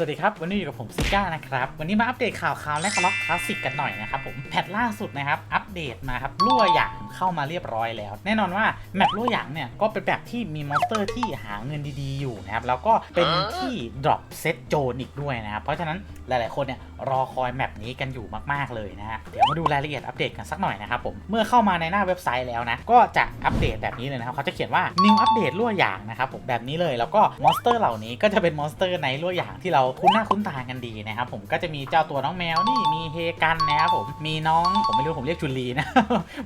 วัสดีครับวันนี้อยู่กับผมซิก้านะครับวันนี้มาอัปเดตข่าวข่าวและคล็อกคลาสสิกกันหน่อยนะครับผมแพทล่าสุดนะครับอัปเดตมาครับรั่วหยางเข้ามาเรียบร้อยแล้ว แน่นอนว่าแมปรั่วหยางเนี่ยก็เป็นแบบที่มีมอนสเตอร์ที่หาเงินดีๆอยู่นะครับแล้วก็เป็นที่ดรอปเซตโจนอีกด้วยนะครับเพราะฉะนั้นหลายๆคนเนี่ยรอคอยแมปนี้กันอยู่มากๆเลยนะฮะเดี๋ยวมาดูรายละเอียดอัปเดตกันสักหน่อยนะครับผมเมื่อเข้ามาในหน้าเว็บไซต์แล้วนะก็จะอัปเดตแบบนี้เลยนะครับเขาจะเขียนว่า new update รั่วหยางนะครับผมแบบนี้เลยแล้วก็มอนสเตอร์เหล่านี้ก็จะเป็นมอนสเตอร์ในรั่วหยางที่เราคุ้นหน้าคุ้นตากันดีนะครับผมก็จะมีเจ้าตัวน้องแมวนี่มีเฮกันนะครับผมมีน้องผมไม่รู้ผมเรียกจุลีนะ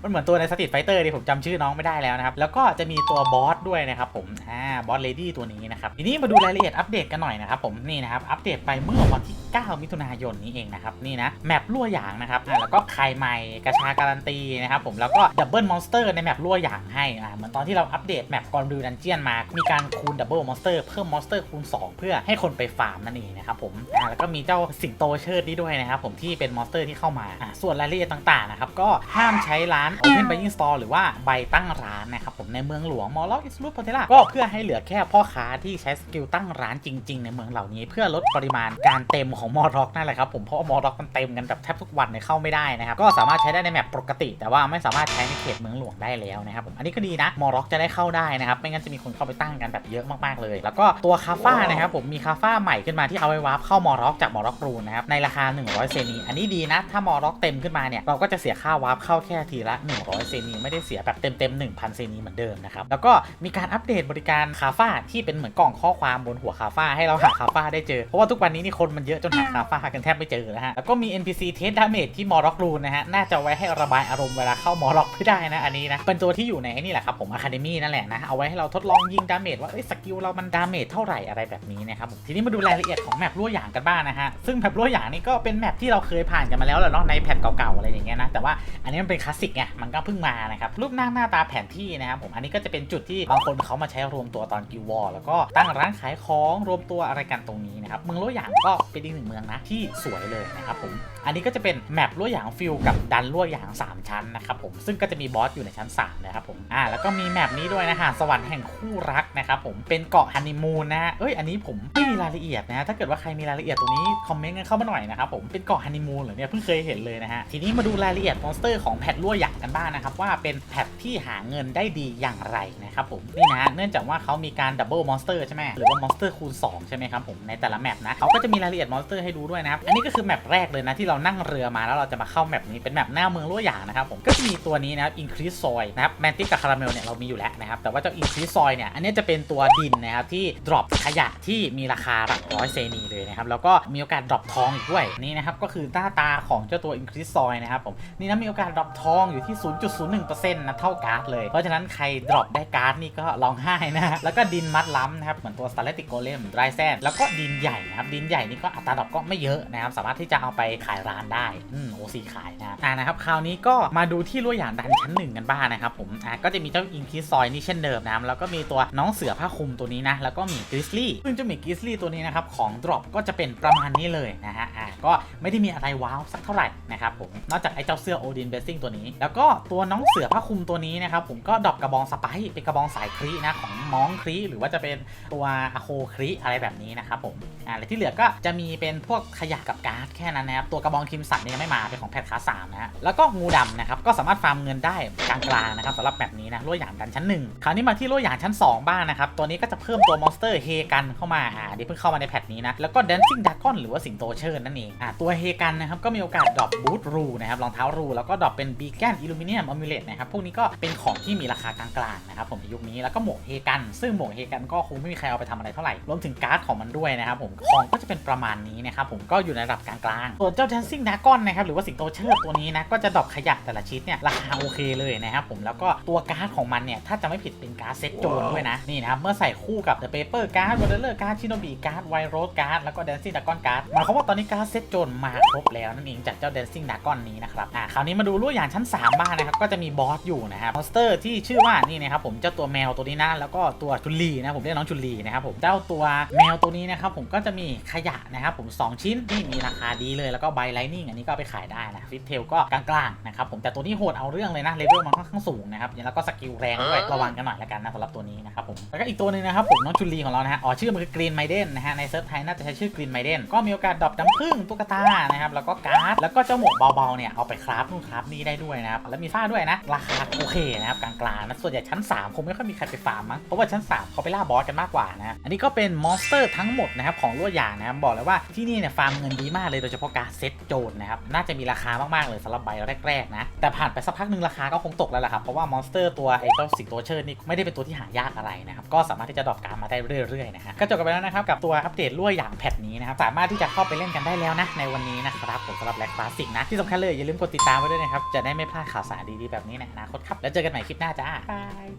มันเหมือนตัวในสตรีทไฟเตอร์ดิผมจำชื่อน้องไม่ได้แล้วนะครับแล้วก็จะมีตัวบอสด้วยนะครับผมอ่าบอสเลดี้ตัวนี้นะครับทีนี้มาดูรายละเอียดอัปเดตกันหน่อยนะครับผมนี่นะครับอัปเดตไปเมื่อวันที่ 9 มิถุนายนนี้เองนะครับนี่นะแมปรั่วหยางนะครับแล้วก็ไข่ใหม่กระชาการันตีนะครับผมแล้วก็ดับเบิลมอนสเตอร์ในแมปรั่วหยางให้อ่าเหมือนตอนที่เราอัปเดตแมปกอนดูดันเจียนมา มีการคูณดับเบิลมอนสเตอร์เพิ่มมอนสเตอร์คูณ 2 เพื่อให้คนไปฟาร์มนั่นเองนะครับผมอ่าแล้วก็มีเจ้าสิงโตเชิดนี้ด้วยนะครับผมที่เป็นมอนสเตอร์ที่เข้ามาอ่าส่วนรายละเอียดต่างๆนะครับก็ห้ามใช้ร้าน Open Buying Store หรือว่าใบตั้งร้านนะครับผมในเมืองหลวงมอลล็อกอิสลูปเทล่าก็เพื่อให้เหลือแค่พ่อค้าที่ใช้สกิลตั้งร้านจริง ๆ ในเมืองเหล่านี้ เพื่อลดปริมาณการเต็มของมอลล็อกนั่นแหละครับผมเพราะมอลล็อกมันเต็มกันแบบแทบทุกวันเนี่ยเข้าไม่ได้นะครับก็สามารถใช้ได้ในแมปปกติ แต่ว่าไม่สามารถใช้ในเขตเมืองหลวงได้แล้วนะครับผมอันนี้ก็ดีนะมอลล็อกจะได้เข้าได้นะครับไม่งั้นจะมีคนเข้าไปตั้งกันแบบเยอะมากๆเลย แล้วก็ตัวคาฟ้านะครับผมมีคาฟ้าใหม่ขึ้นมาที่เอาไว้วาร์ปเข้ามอลล็อกจากมอลล็อกรูนนะครับในราคา 100 เซนีอันนี้ดีนะถ้ามอลล็อกเต็มขึ้นมาเนี่ยเราก็จะเสียค่าวาร์ปเข้าแค่ทีละ 100 เซนีไม่ได้เสียแบบเต็มๆ1,000 เซนีเหมือนเดิมนะครับแล้วก็มีการอัปเดตบริการคาฟ้าที่เป็นเหมือนกล่องข้อความบนหัวคาฟ้าให้เราหาคาฟ้าได้เจอ เพราะว่าทุกวันนี้นี่คนมันเยอะจนหาคาฟ้ากันแทบไม่เจอแล้วฮะแล้วก็มี NPC เทสดาเมจที่มอลล็อกรูนนะฮะน่าจะไว้ให้ระบายอารมณ์เวลาเข้ามอลล็อกไม่ได้นะอันนี้นะเป็นตัวที่อยู่ในนี่แหละครับผมอะคาเดมี่นั่นแหละนะเอาไว้ให้เราทดลองยิงดาเมจว่าเอ้สกิลเรามันดาเมจเท่าไหร่อะไรแบบนี้นะครับผมทีนี้มาดูรายละเอียดของแมปรั่วหยางกันบ้างนะฮะซึ่งแมปรั่วหยางนี่ก็เป็นแมปที่เราเคยผ่านกันมาแล้วแหละเนาะในแพทเก่าๆอะไรอย่างเงี้ยนะแต่ว่าอันนี้มันเป็นคลาสสิกไงมันก็เพิ่งมานะครับรูปหน้าหน้าตาแผนที่นะครับผม อันนี้ก็จะเป็นจุดที่บางคนเขามาใช้รวมตัวตอนกิววอลแล้วก็ตั้งร้านขายของรวมตัวอะไรกันตรงนี้ นะครับเมืองรั่วหยางก็เป็นอีกหนึ่งเมืองนะที่สวยเลยนะครับผมอันนี้ก็จะเป็นแมปรั่วหยางฟิลกับดันรั่วหยางสามชั้นนะครับผมซึ่งก็จะมีบอสอยู่ในชั้นสามนะครับผมอ่าแล้วก็มีแมปนี้ด้วยนะฮะสวรรค์แห่งคู่รักนะครับผมเป็นเกาะฮันนีมูนนะเอ้ยอันนี้ผมไม่มีรายละเอียดนะถ้าเกิดว่าใครมีรายละเอียดตรงนี้คอมเมนต์กันเข้ามาหน่อยนะครับผมเป็นเกาะฮันนีมูนเหรอเนี่ยเพิ่งเคยเห็นเลยนะฮะทีนี้มาดูรายละเอียดมอนสเตอร์ของแพทรั่วหยางกันบ้างนะครับว่าเป็นแพทที่หาเงินได้ดีอย่างไรนะครับผมนี่นะเนื่องจากว่าเขามีการดับเบิลมอนสเตอร์ใช่ไหมหรือว่ามอนสเตอร์คูณ2ใช่ไหมครับผมในแต่ละแมปนะเขาก็จะมีรายละเอียดมอนสเตอร์ให้ดูด้วยนะครับอันนี้ก็คือแมปแรกเลยนะที่เรานั่งเรือมาแล้วเราจะมาเข้าแมปนี้เป็นแมปหน้าเมืองรั่วหยางนะครับผมก็จะมีตัวนี้นะครับ increase soil นะครับแมนติกกับคาราเมลเนี่ยเรามีอยู่แล้วนะครับแต่ว่าเจ้า increase soil เนี่ยอันนี้จะเป็นตัวดินนะครับที่ drop ขยะที่มีราคาหลักร้อยเซนีเลยนะครับแล้วก็มีโอกาส drop ทองอีกด้วยนี่นะครับก็คือหน้าตาของเจ้าตัว increase soil นะครับผมนี่นะมีโอกาส drop ทองอยู่ที่ 0.01%นะเท่าการ์ดเลยเพราะฉะนั้นใคร drop ได้การ์ดนี่ก็ร้องไห้นะแล้วก็ดินมัดล้ำนะครับเหมือนตัว static golem ไรแซนแล้วก็ดินใหญ่นะครับดินใหญ่นี่ก็อัตราดอปก็ไม่เยอะนะครับสามารถที่จะเอาไปขายร้านได้อืมโอซีขายนะอ่านะครับคราวนี้ก็มาดูที่รั่วหยางดันชั้นหนึ่งกันบ้างนะครับผมอ่าก็จะมีเจ้า increase soil นี่เช่นเดิมนะครับแล้วก็มีตัวน้องเสือผ้าคลุมตัวนี้นะแล้วก็มีกริซลี่ซึ่งเจะมีกริซลี่ตัวนี้นะครับของ drop ก็จะเป็นประมาณนี้เลยนะฮะอ่าก็ไม่ได้มีอะไรว้าวสักเท่าไหร่นะครับผมนอกจากไอ้เจ้าเสื้อโอดินเบสซิ่งตัวนี้ แล้วก็ตัวน้องเสือผ้าคลุมตัวนี้นะครับผมก็ดรอปกระบองสไปร์เป็นกระบองสายครีนะของมองครีหรือว่าจะเป็นตัวอะโคครีอะไรแบบนี้นะครับผมอ่าแล้วที่เหลือก็จะมีเป็นพวกขยะกับการ์ดแค่นั้นนะครับตัวกระบองคิมสันเนี่ยยังไม่มาเป็นของแพทคาสามนะฮะแล้วก็งูดำนะครับก็สามารถฟาร์มเงินได้กลางๆนะครับสำหรับแบบนี้นะรั่วหยางดันชั้นหนึ่งคราวนี้มาที่รั่วหยางชั้น 2 บ้างนะครับตัวนี้ก็จะเพิ่มตัวมอนสเตอร์เฮกันเข้ามาอ่าที่เพิ่งเข้ามาในแพทนี้นะแล้วก็ Dancing Dragon หรือว่าสิงโตเชิญนั่นเองอ่าตัวเฮกันนะครับก็มีโอกาสดรอปบูทรูนะครับรองเท้ารูแล้วก็ดรอปเป็นบีแกนอิลูมิเนียมอมูเลตนะครับพวกนี้ก็เป็นของที่มีราคากลางๆนะครับผมในยุคนี้แล้วก็หมวกเฮกัน ซึ่งหมวกเฮกันก็คงไม่มีใครเอาไปทำอะไรเท่าไหร่รวมถึงการ์ดของมันด้วยนะครับผมของก็จะเป็นประมาณนี้นะครับผมก็อยู่ในระดับกลางๆส่วนเจ้า Dancing Dragon นะครับหรือว่าสิงโตเชิดตัวนี้นะก็จะดรอปขยะแต่ละชิ้นเนี่ยราคาโอเคเลยนะครับผมแล้วก็ตัวการ์ดของมันเนี่ยถ้าจะไม่ผิดเป็นการ์ดเซ็ตโจนด้วยนะนี่นะครับเมื่อใส่คู่กับ The Paper Card w a t e r Card Shinobi Card White Rose Card แล้วก็ Dancing Dragon Card หมายความว่าตอนนี้การ์ดเซเซตโจนมาครบแล้วนั่นเองจากเจ้า Dancing Dragon นี้นะครับอ่าคราวนี้มาดูลู่อย่างชั้น 3 บ้างนะครับก็จะมีบอสอยู่นะครับมอนสเตอร์ที่ชื่อว่านี่นะครับผมเจ้าตัวแมวตัวนี้นะแล้วก็ตัวจุลีนะผมเรียกน้องจุลีนะครับผมเจ้าตัวแมวตัวนี้นะครับผมก็จะมีขยะนะครับผม 2 ชิ้นที่มีราคาดีเลยแล้วก็ใบไลนิ่งอันนี้ก็เอาไปขายได้นะฟิตเทลก็กลางๆนะครับผมแต่ตัวนี้โหดเอาเรื่องเลยนะเลเวลมันค่อนข้างสูงนะครับแล้วก็สกิลแรงด้วยระวังกันหน่อยละกันนะสำหรับตัวนี้นะครับผมแล้วก็อีกตัวหนึงนะครับผมน้องจุลีของเรานะฮะอ๋อชื่อมันคือกรีนไมเดนนะฮะในเซิร์ฟไทยน่าจะใช้ชื่อกรีนไมเดนก็มีโอกาสดรอปน้ำผึ้งตุ๊กตานะครับแล้วก็การ์ดแล้วก็เจ้าหมวกเบาๆเนี่ยเอาไปคราฟนู่นคราฟนี่ได้ด้วยนะครับแล้วมีฝ้าด้วยนะราคาโอเคนะครับกลางๆนะส่วนใหญ่ชั้น 3 คงไม่ค่อยมีใครไปฟาร์มมั้งเพราะว่าชั้น 3 เขาไปล่าบอสกันมากกว่านะอันนี้ก็เป็นมอนสเตอร์ทั้งหมดนะครับของลั่วหยางนะครับบอกเลยว่าที่นี่เนี่ยฟาร์มเงินดีมากเลยโดยเฉพาะการเซ็ตโจนนะครับน่าจะมีราคามากๆเลยสำหรับใบแรกๆนะแต่ผ่านไปสักพักหนึ่งราคาก็คงตกแล้วล่ะครับเพราะว่ามอนสเตอร์ตัวไอ้เจ้าสิงโตเชิดนี่ไม่ได้เป็นตัวที่หายากอะไรนะครับก็สามารถที่จะดรอปการดมาได้เรื่อยๆนะฮะก็จบกันไปแล้วนะครับกับตัวอัปเดตลั่วหยางแพทนี้นะครับสามารถที่จะเข้าไปเล่นกันได้แล้วนะในวันนี้นะครับผมสำหรับแลกคลาสสิกนะที่สำคัญเลยอย่าลืมกดติดตามไว้ด้วยนะครับจะได้ไม่พลาดข่าวสารดีๆแบบนี้ในอนาคตครับแล้วเจอกันใหม่คลิปหน้าจ้าบาย